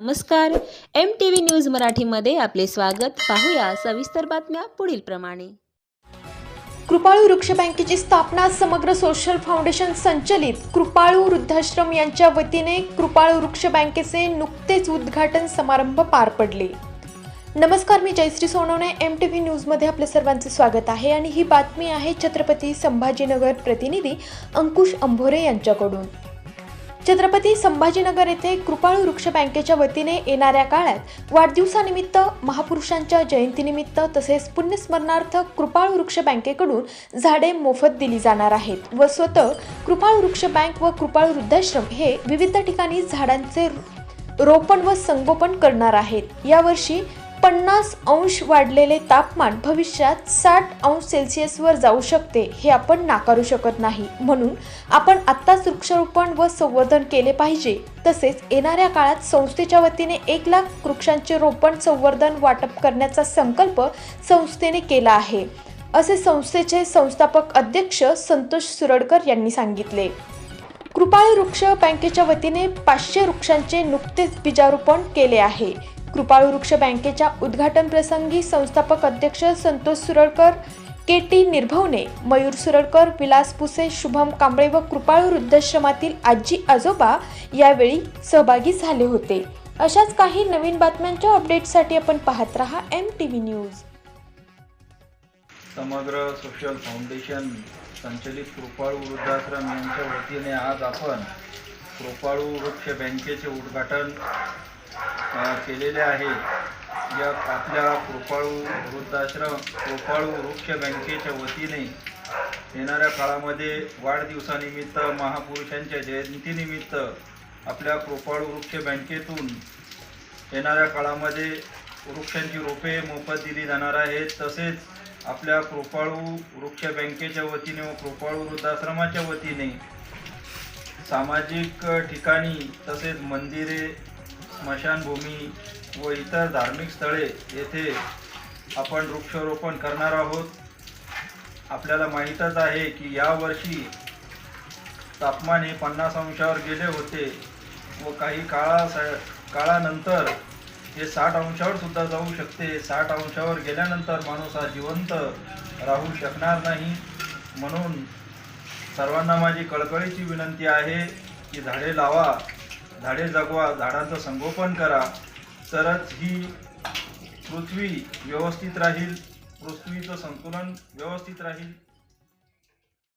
नमस्कार. M T V news मराठीमध्ये आपले स्वागत. पाहूया सविस्तर बातम्या पुढील प्रमाणे. कृपाळू वृक्ष बँकेची स्थापना समग्र सोशल फाउंडेशन संचलित. कृपाळू वृद्धाश्रम यांच्या वतीने कृपाळू वृक्ष बँकेचे नुकतेच उद्घाटन समारंभ पार पडले. नमस्कार मी Jayashree Sonawane. M T V न्यूजमध्ये आपलं सर्वांचे स्वागत आहे आणि ही बातमी आहे छत्रपती संभाजीनगर प्रतिनिधी अंकुश अंभोरे यांच्याकडून. छत्रपती संभाजीनगर येथे कृपाळू वृक्ष बँकेच्या वतीने येणाऱ्या काळात वाढदिवसानिमित्त महापुरुषांच्या जयंतीनिमित्त तसेच पुण्यस्मरणार्थ कृपाळू वृक्ष बँकेकडून झाडे मोफत दिली जाणार आहेत व स्वतः कृपाळू वृक्ष बँक व कृपाळू वृद्धाश्रम हे विविध ठिकाणी झाडांचे रोपण व संगोपन करणार आहेत. यावर्षी पन्नास अंश वाढलेले तापमान भविष्यात साठ अंश सेल्सिअसवर जाऊ शकते हे आपण नाकारू शकत नाही. म्हणून आपण आत्ताच वृक्षारोपण व संवर्धन केले पाहिजे. तसेच येणाऱ्या काळात संस्थेच्या वतीने एक लाख वृक्षांचे रोपण संवर्धन वाटप करण्याचा संकल्प संस्थेने केला आहे असे संस्थेचे संस्थापक अध्यक्ष संतोष सुरडकर यांनी सांगितले. कृपाळी वृक्ष बँकेच्या वतीने पाचशे वृक्षांचे नुकतेच बीजारोपण केले आहे. कृपाळू वृक्ष बँकेच्या उद्घाटन प्रसंगी संस्थापक अध्यक्ष संतोष सुरळकर के टी निर्भवने मयूर सुरळकर विलास पुसे शुभम कांबळे व कृपाळू वृद्धाश्रमातील आजी आजोबा यावेळी सहभागी झाले होते. अशाच काही नवीन बातम्यांच्या अपडेटसाठी आपण पाहत रहा M T V news Samagra social foundation संचलित कृपाळू वृद्धाश्रम यांच्या वतीने आज आपण कृपाळू वृक्ष बँकेचे उद्घाटन केलेले आहे. या आपल्या कृपाळू वृद्धाश्रम कृपाळू वृक्ष बँकेच्या वतीने येणाऱ्या काळामध्ये वाढदिवसानिमित्त महापुरुषांच्या जयंतीनिमित्त आपल्या कृपाळू वृक्ष बँकेतून येणाऱ्या काळामध्ये वृक्षांची रोपे मोफत दिली जाणार आहेत. तसेच आपल्या कृपाळू वृक्ष बँकेच्या वतीने व कृपाळू वृद्धाश्रमाच्या वतीने सामाजिक ठिकाणी तसेच मंदिरे स्मशानभूमी व इतर धार्मिक स्थळे येथे आपण वृक्षारोपण करणार आहोत. आपल्याला माहीतच आहे की यावर्षी तापमान हे पन्नास अंशावर गेले होते व काही काळा काळानंतर हे साठ अंशावर सुद्धा जाऊ शकते. साठ अंशावर गेल्यानंतर माणूस हा जिवंत राहू शकणार नाही. म्हणून सर्वांना माझी कळकळीची विनंती आहे की झाडे लावा. झाडे जगवा झाडांचं संगोपन करा. तरच ही पृथ्वी व्यवस्थित राहील पृथ्वीचं संतुलन व्यवस्थित राहील.